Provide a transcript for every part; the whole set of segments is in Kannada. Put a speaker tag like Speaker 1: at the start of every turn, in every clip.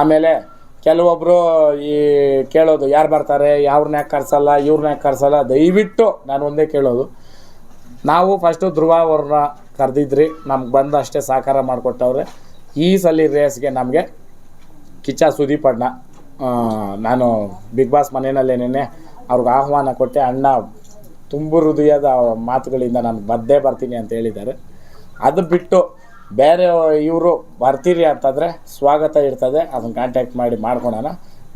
Speaker 1: ಆಮೇಲೆ ಕೆಲವೊಬ್ಬರು ಈ ಕೇಳೋದು, ಯಾರು ಬರ್ತಾರೆ, ಯಾವ್ರನ್ನ ಯಾಕೆ ಕರ್ಸಲ್ಲ, ಇವ್ರನ್ನ ಯಾಕೆ ಕರ್ಸಲ್ಲ, ದಯವಿಟ್ಟು ನಾನು ಒಂದೇ ಕೇಳೋದು. ನಾವು ಫಸ್ಟು ಧ್ರುವ ಅವ್ರನ್ನ ಕರೆದಿದ್ರಿ, ನಮ್ಗೆ ಬಂದು ಅಷ್ಟೇ ಸಹಕಾರ ಮಾಡಿಕೊಟ್ಟವ್ರೆ. ಈ ಸಲ ರೇಸ್ಗೆ ನಮಗೆ ಕಿಚ್ಚ ಸುದೀಪ್ ಅಣ್ಣ ನಾನು ಬಿಗ್ ಬಾಸ್ ಮನೆಯಲ್ಲೇನೇ ಅವ್ರಿಗೆ ಆಹ್ವಾನ ಕೊಟ್ಟೆ, ಅಣ್ಣ, ತುಂಬ ಹೃದಯದ ಮಾತುಗಳಿಂದ ನಾನು ಬದ್ದೇ ಬರ್ತೀನಿ ಅಂತ ಹೇಳಿದ್ದಾರೆ. ಅದು ಬಿಟ್ಟು ಬೇರೆ ಇವರು ಬರ್ತೀರಿ ಅಂತಂದರೆ ಸ್ವಾಗತ ಇರ್ತದೆ, ಅದನ್ನು ಕಾಂಟ್ಯಾಕ್ಟ್ ಮಾಡಿ ಮಾಡ್ಕೊಳೋಣ.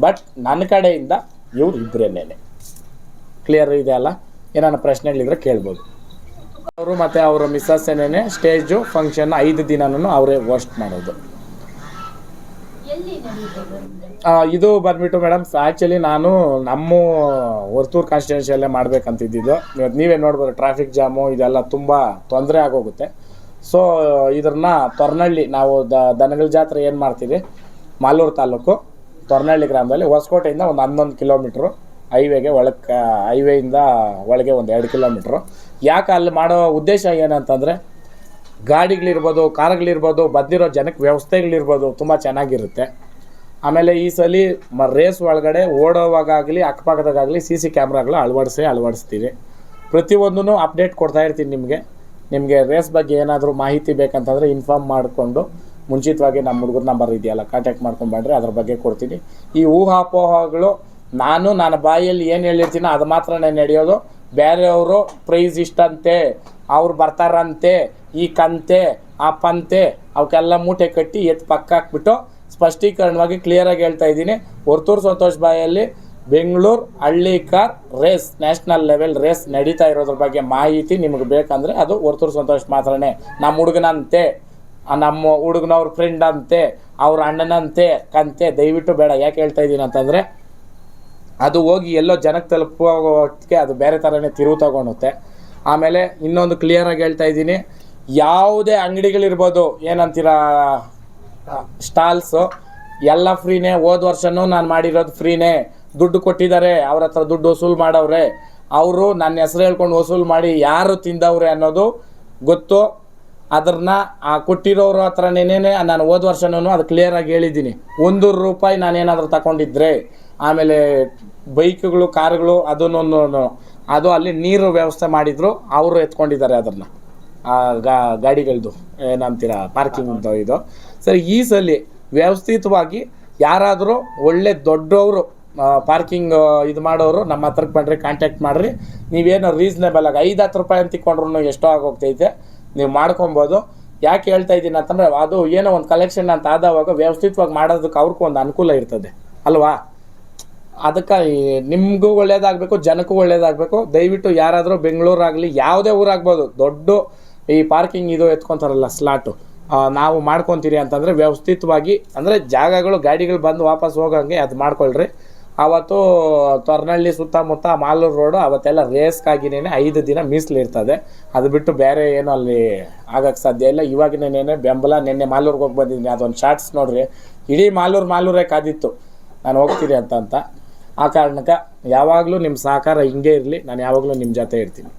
Speaker 1: ಬಟ್ ನನ್ನ ಕಡೆಯಿಂದ ಇವ್ರು ಇಬ್ಬರೇನೇನೆ ಕ್ಲಿಯರ್ ಇದೆ ಅಲ್ಲ? ಏನಾನ ಪ್ರಶ್ನೆಗಳಿದ್ರೆ ಕೇಳ್ಬೋದು. ಅವರು ಮತ್ತು ಅವರ ಮಿಸ್ಸಸ್ ಏನೇನೆ ಸ್ಟೇಜು ಫಂಕ್ಷನ್ ಐದು ದಿನನೂ ಅವರೇ ಹೋಸ್ಟ್ ಮಾಡೋದು. ಇದು ಬಂದ್ಬಿಟ್ಟು ಮೇಡಮ್ ಆ್ಯಕ್ಚುಲಿ ನಾನು ನಮ್ಮ ಹೊರ್ತೂರು ಕಾನ್ಸ್ಟಿಟ್ಯೂನ್ಸಿಯಲ್ಲೇ ಮಾಡ್ಬೇಕಂತಿದ್ದಿದ್ದು. ಇವತ್ತು ನೀವೇ ನೋಡ್ಬೋದು ಟ್ರಾಫಿಕ್ ಜಾಮು ಇದೆಲ್ಲ ತುಂಬ ತೊಂದರೆ ಆಗೋಗುತ್ತೆ. ಸೊ ಇದನ್ನ ತೊರ್ನಳ್ಳಿ, ನಾವು ದ, ದನಗಳ ಜಾತ್ರೆ ಏನು ಮಾಡ್ತೀವಿ ಮಾಲೂರು ತಾಲೂಕು, ತೊರ್ನಳ್ಳಿ ಗ್ರಾಮದಲ್ಲಿ ಹೊಸಕೋಟೆಯಿಂದ ಒಂದು ಹನ್ನೊಂದು ಕಿಲೋಮೀಟ್ರು, ಹೈವೇಗೆ ಒಳಕ್ಕೆ ಹೈವೇಯಿಂದ ಒಳಗೆ ಒಂದು ಎರಡು ಕಿಲೋಮೀಟ್ರು. ಯಾಕೆ ಅಲ್ಲಿ ಮಾಡೋ ಉದ್ದೇಶ ಏನಂತಂದರೆ, ಗಾಡಿಗಳಿರ್ಬೋದು, ಕಾರ್ಗಳಿರ್ಬೋದು ಬದ್ದಿರೋ ಜನಕ್ಕೆ ವ್ಯವಸ್ಥೆಗಳಿರ್ಬೋದು, ತುಂಬ ಚೆನ್ನಾಗಿರುತ್ತೆ. ಆಮೇಲೆ ಈ ಸಲ ಮ ರೇಸ್ ಒಳಗಡೆ ಓಡೋವಾಗಲಿ ಅಕ್ಕಪಕ್ಕದಾಗಲಿ ಸಿ ಸಿ ಕ್ಯಾಮ್ರಾಗಳು ಅಳವಡಿಸಿ ಅಳವಡಿಸ್ತೀವಿ ಪ್ರತಿಯೊಂದೂ ಅಪ್ಡೇಟ್ ಕೊಡ್ತಾ ಇರ್ತೀನಿ ನಿಮಗೆ. ನಿಮಗೆ ರೇಸ್ ಬಗ್ಗೆ ಏನಾದರೂ ಮಾಹಿತಿ ಬೇಕಂತಂದರೆ ಇನ್ಫಾರ್ಮ್ ಮಾಡಿಕೊಂಡು ಮುಂಚಿತವಾಗಿ ನಮ್ಮ ಹುಡುಗರ ನಂಬರ್ ಇದೆಯಲ್ಲ ಕಾಂಟ್ಯಾಕ್ಟ್ ಮಾಡ್ಕೊಂಡು ಬಂದರೆ ಅದ್ರ ಬಗ್ಗೆ ಕೊಡ್ತೀನಿ. ಈ ಊಹಾಪೋಹಗಳು, ನಾನು, ನನ್ನ ಬಾಯಲ್ಲಿ ಏನು ಹೇಳಿರ್ತೀನೋ ಅದು ಮಾತ್ರನೇ ನಡೆಯೋದು. ಬೇರೆಯವರು ಪ್ರೈಸ್ ಇಷ್ಟಂತೆ, ಅವ್ರು ಬರ್ತಾರಂತೆ, ಈ ಕಂತೆ, ಆ ಪಂತೆ ಅವಕ್ಕೆಲ್ಲ ಮೂಟೆ ಕಟ್ಟಿ ಎತ್ತು ಪಕ್ಕ ಹಾಕ್ಬಿಟ್ಟು ಸ್ಪಷ್ಟೀಕರಣವಾಗಿ ಕ್ಲಿಯರಾಗಿ ಹೇಳ್ತಾ ಇದ್ದೀನಿ. ಹೊರತೂರು ಸಂತೋಷ್ ಬಾಯಲ್ಲಿ Bengaluru Hallikar race, national level race ನಡೀತಾ ಇರೋದ್ರ ಬಗ್ಗೆ ಮಾಹಿತಿ ನಿಮಗೆ ಬೇಕಂದರೆ ಅದು ಹೊರ್ತೂರು ಸಂತೋಷ್ ಮಾತ್ರನೇ. ನಮ್ಮ ಹುಡುಗನಂತೆ, ನಮ್ಮ ಹುಡುಗನವ್ರ ಫ್ರೆಂಡ್ ಅಂತೆ, ಅವ್ರ ಅಣ್ಣನಂತೆ ಕಂತೆ, ದಯವಿಟ್ಟು ಬೇಡ. ಯಾಕೆ ಹೇಳ್ತಾ ಇದ್ದೀನಿ ಅಂತಂದರೆ, ಅದು ಹೋಗಿ ಎಲ್ಲೋ ಜನಕ್ಕೆ ತಲುಪೋಕ್ಕೆ ಅದು ಬೇರೆ ಥರನೇ ತಿರುವು ತಗೊಳುತ್ತೆ ಆಮೇಲೆ ಇನ್ನೊಂದು ಕ್ಲಿಯರಾಗಿ ಹೇಳ್ತಾ ಇದ್ದೀನಿ ಯಾವುದೇ ಅಂಗಡಿಗಳಿರ್ಬೋದು, ಏನಂತೀರ ಸ್ಟಾಲ್ಸು ಎಲ್ಲ ಫ್ರೀನೇ ಹೋದ ವರ್ಷನೂ ನಾನು ಮಾಡಿರೋದು ಫ್ರೀನೇ ದುಡ್ಡು ಕೊಟ್ಟಿದ್ದಾರೆ, ಅವ್ರ ಹತ್ರ ದುಡ್ಡು ವಸೂಲು ಮಾಡವ್ರೆ. ಅವರು ನನ್ನ ಹೆಸರು ಹೇಳ್ಕೊಂಡು ವಸೂಲು ಮಾಡಿ ಯಾರು ತಿಂದವ್ರೆ ಅನ್ನೋದು ಗೊತ್ತು. ಅದನ್ನ ಆ ಕೊಟ್ಟಿರೋರ ಹತ್ರನೇನೆ ನಾನು ಹೋದ ವರ್ಷನೂ ಅದು ಕ್ಲಿಯರಾಗಿ ಹೇಳಿದ್ದೀನಿ. ಒಂದು ರೂಪಾಯಿ ನಾನೇನಾದರೂ ತಗೊಂಡಿದ್ರೆ, ಆಮೇಲೆ ಬೈಕ್ಗಳು, ಕಾರುಗಳು ಅದನ್ನೊಂದು ಅದು ಅಲ್ಲಿ ನೀರು ವ್ಯವಸ್ಥೆ ಮಾಡಿದ್ರು, ಅವರು ಎತ್ಕೊಂಡಿದ್ದಾರೆ ಅದನ್ನ ಆ ಗಾ ಗಾಡಿಗಳದ್ದು ಏನಂತೀರ ಪಾರ್ಕಿಂಗ್ ಇದು. ಸರಿ, ಈ ಸಲ ವ್ಯವಸ್ಥಿತವಾಗಿ ಯಾರಾದರೂ ಒಳ್ಳೆ ದೊಡ್ಡವರು ಪಾರ್ಕಿಂಗ್ ಇದು ಮಾಡೋರು ನಮ್ಮ ಹತ್ರಕ್ಕೆ ಬನ್ರಿ ಕಾಂಟ್ಯಾಕ್ಟ್ ಮಾಡಿರಿ. ನೀವೇನು ರೀಸ್ನೇಬಲ್ ಆಗಿ ಐದು, ಹತ್ತು ರೂಪಾಯಿ ಅಂತ ತಿಕ್ಕೊಂಡ್ರು ಎಷ್ಟೋ ಆಗೋಗ್ತೈತೆ. ನೀವು ಮಾಡ್ಕೊಬೋದು. ಯಾಕೆ ಹೇಳ್ತಾ ಇದ್ದೀನಿ ಅಂತಂದರೆ ಅದು ಏನೋ ಒಂದು ಕಲೆಕ್ಷನ್ ಅಂತ ಆದವಾಗ ವ್ಯವಸ್ಥಿತವಾಗಿ ಮಾಡೋದಕ್ಕೆ ಅವ್ರಿಗೂ ಒಂದು ಅನುಕೂಲ ಇರ್ತದೆ. ಅಲ್ವಾ? ಅದಕ್ಕೆ ನಿಮಗೂ ಒಳ್ಳೇದಾಗಬೇಕು, ಜನಕ್ಕೂ ಒಳ್ಳೇದಾಗಬೇಕು. ದಯವಿಟ್ಟು ಯಾರಾದರೂ ಬೆಂಗಳೂರಾಗಲಿ, ಯಾವುದೇ ಊರಾಗ್ಬೋದು, ದೊಡ್ಡ ಈ ಪಾರ್ಕಿಂಗ್ ಇದು ಎತ್ಕೊತಾರಲ್ಲ ಸ್ಲಾಟು ನಾವು ಮಾಡ್ಕೊತೀರಿ ಅಂತಂದರೆ ವ್ಯವಸ್ಥಿತವಾಗಿ, ಅಂದರೆ ಜಾಗಗಳು, ಗಾಡಿಗಳು ಬಂದು ವಾಪಸ್ ಹೋಗೋಂಗೆ ಅದು ಮಾಡ್ಕೊಳ್ರಿ. ಆವತ್ತು ತೊರ್ನಳ್ಳಿ ಸುತ್ತಮುತ್ತ ಮಾಲೂರು ರೋಡು ಅವತ್ತೆಲ್ಲ ರೇಸ್ಗಾಗಿನೇ ಐದು ದಿನ ಮೀಸಲಿರ್ತದೆ ಅದು ಬಿಟ್ಟು ಬೇರೆ ಏನು ಅಲ್ಲಿ ಆಗಕ್ಕೆ ಸಾಧ್ಯ ಇಲ್ಲ. ಇವಾಗಿನೇನೆ ಬೆಂಬಲ ನಿನ್ನೆ ಮಾಲೂರಿಗೆ ಹೋಗಿ ಬಂದಿದ್ದೀನಿ. ಅದೊಂದು ಶಾರ್ಟ್ಸ್ ನೋಡ್ರಿ. ಇಡೀ ಮಾಲೂರು ಮಾಲೂರೇ ಕಾದಿತ್ತು. ನಾನು ಹೋಗ್ತೀನಿ ಅಂತ ಅಂತ. ಆ ಕಾರಣಕ್ಕೆ ಯಾವಾಗಲೂ ನಿಮ್ಮ ಸಹಕಾರ ಹಿಂಗೆ ಇರಲಿ. ನಾನು ಯಾವಾಗಲೂ ನಿಮ್ಮ ಜೊತೆ ಇರ್ತೀನಿ.